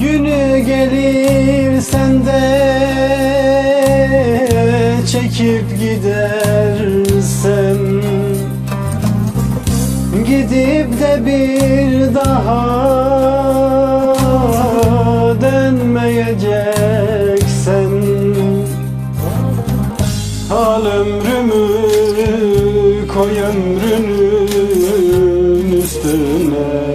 Günü gelir sende çekip gidersem Gidip de bir daha dönmeyeceksen. Al ömrümü koy ömrünün üstüne.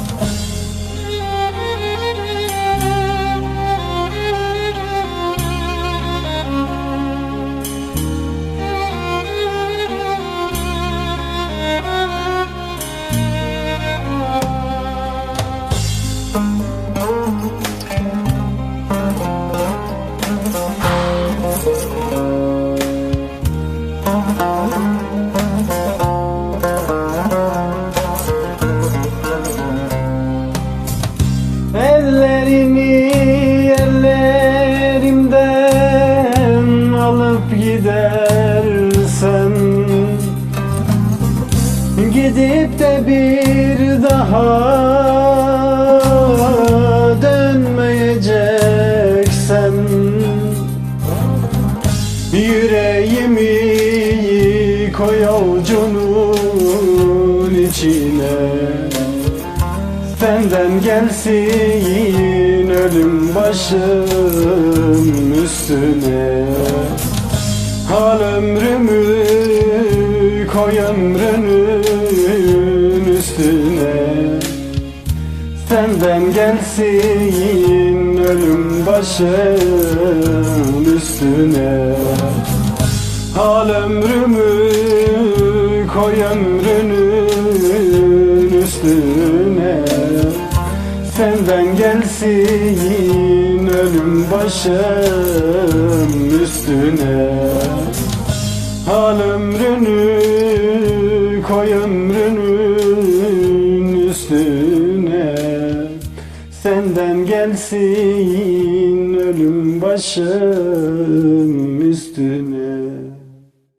bir daha dönmeyeceksen Yüreğimi koy avucunun içine. Senden gelsin ölüm başım üstüne. Al ömrümü koy ömrünün üstüne. Senden gelsin ölüm başım üstüne. Al ömrümü koy ömrünün üstüne. Senden gelsin ölüm başım üstüne. Al ömrünü koy ömrünün Senden gelsin ölüm başım üstüne